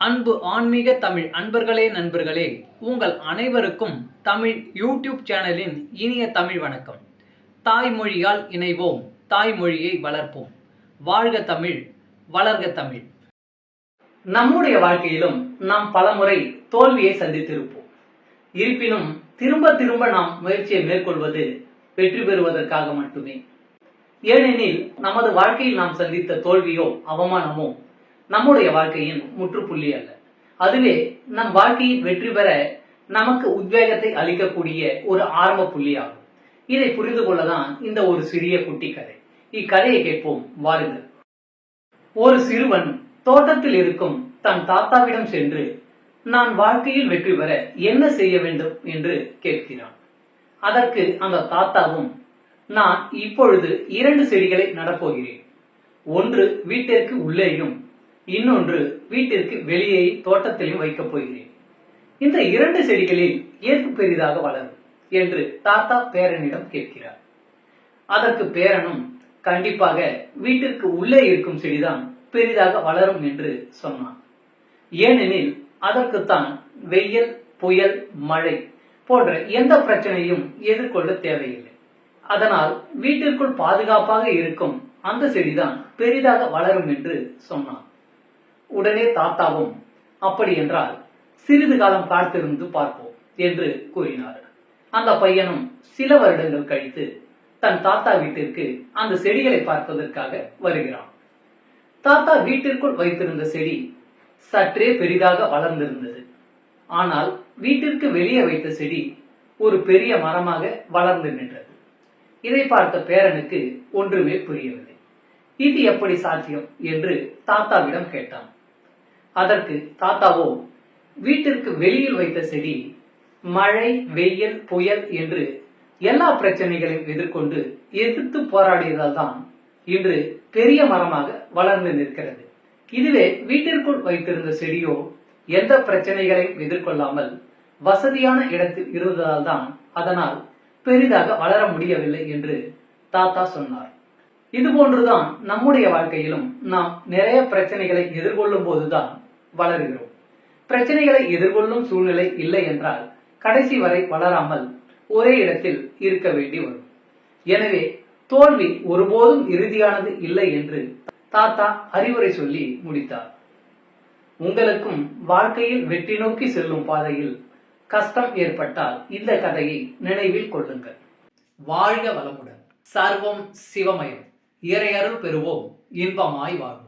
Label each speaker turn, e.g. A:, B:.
A: அன்பு ஆன்மீக தமிழ். அன்பர்களே நண்பர்களே உங்கள் அனைவருக்கும் தமிழ் யூடியூப் சேனலின் இனிய தமிழ் வணக்கம். தாய்மொழியால் இணைவோம். தாய்மொழியை வளர்ப்போம். வாழ்க தமிழ் வளர்க தமிழ். நம்முடைய வாழ்க்கையிலும் நாம் பலமுறை தோல்வியை சந்தித்திருப்போம். இருப்பினும் திரும்ப திரும்ப நாம் முயற்சியை மேற்கொள்வது வெற்றி பெறுவதற்காக மட்டுமே. ஏனெனில் நமது வாழ்க்கையில் நாம் சந்தித்த தோல்வியோ அவமானமோ நம்முடைய வாழ்க்கையின் முற்றுப்புள்ளி அல்ல. அதுவே நம் வாழ்க்கையில் வெற்றி பெற நமக்கு உத்வேகத்தை அளிக்கக்கூடிய ஒரு ஆரம்ப புள்ளியாகும். இதை புரிந்து கொள்ளதான் இந்த ஒரு சிறிய குட்டி கதை. இக்கதையை கேட்போம் வாருங்கள். ஒரு சிறுவன் தோட்டத்தில் இருக்கும் தன் தாத்தாவிடம் சென்று நான் வாழ்க்கையில் வெற்றி பெற என்ன செய்ய வேண்டும்? என்று கேட்கிறான். அதற்கு அந்த தாத்தாவும் நான் இப்பொழுது இரண்டு செடிகளை நடப்போகிறேன். ஒன்று வீட்டிற்கு உள்ளேயும் இன்னொன்று வீட்டிற்கு வெளியே தோட்டத்திலும் வைக்கப் போகிறேன். இந்த இரண்டு செடிகளில் ஏற்பு பெரிதாக வளரும் என்று தாத்தா பேரனிடம் கேட்கிறார். அதற்கு பேரனும் கண்டிப்பாக வீட்டிற்கு உள்ளே இருக்கும் செடிதான் பெரிதாக வளரும் என்று சொன்னான். ஏனெனில் அதற்குத்தான் வெயில் புயல் மழை போன்ற எந்த பிரச்சனையும் எதிர்கொள்ள தேவையில்லை. அதனால் வீட்டிற்குள் பாதுகாப்பாக இருக்கும் அந்த செடிதான் பெரிதாக வளரும் என்று சொன்னான். உடனே தாத்தாவும் அப்படி என்றால் சிறிது காலம் காத்திருந்து பார்ப்போம் என்று கூறினார். அந்த பையனும் சில வருடங்கள் கழித்து தன் தாத்தா வீட்டிற்கு அந்த செடிகளை பார்ப்பதற்காக வருகிறான். தாத்தா வீட்டிற்குள் வைத்திருந்த செடி சற்றே பெரிதாக வளர்ந்திருந்தது. ஆனால் வீட்டிற்கு வெளியே வைத்த செடி ஒரு பெரிய மரமாக வளர்ந்து நின்றது. இதை பார்த்த பேரனுக்கு ஒன்றுமே புரியவில்லை. இது எப்படி சாத்தியம்? என்று தாத்தாவிடம் கேட்டான். அதற்கு தாத்தாவோ வீட்டிற்கு வெளியில் வைத்த செடி மழை வெயில் புயல் என்று எல்லா பிரச்சனைகளையும் எதிர்கொண்டு எதிர்த்து போராடியதால் தான் இன்று பெரிய மரமாக வளர்ந்து நிற்கிறது. இதுவே வீட்டிற்குள் வைத்திருந்த செடியோ எந்த பிரச்சனைகளையும் எதிர்கொள்ளாமல் வசதியான இடத்தில் இருந்ததால் தான் அதனால் பெரிதாக வளர முடியவில்லை என்று தாத்தா சொன்னார். இது போன்றுதான் நம்முடைய வாழ்க்கையிலும் நாம் நிறைய பிரச்சனைகளை எதிர்கொள்ளும் போதுதான் வளருகிறோம். பிரச்சனைகளை எதிர்கொள்ளும் சூழ்நிலை இல்லை என்றால் கடைசி வரை வளராமல் ஒரே இடத்தில் இருக்க வேண்டி வரும். எனவே தோல்வி ஒருபோதும் இறுதியானது இல்லை என்று தாத்தா அறிவுரை சொல்லி முடித்தார். உங்களுக்கும் வாழ்க்கையில் வெற்றி நோக்கி செல்லும் பாதையில் கஷ்டம் ஏற்பட்டால் இந்த கதையை நினைவில் கொள்ளுங்கள். வாழ்க வளமுடன். சர்வம் சிவமயம். இறையருள் பெறுவோம். இன்பமாய் வாழ்வோம்.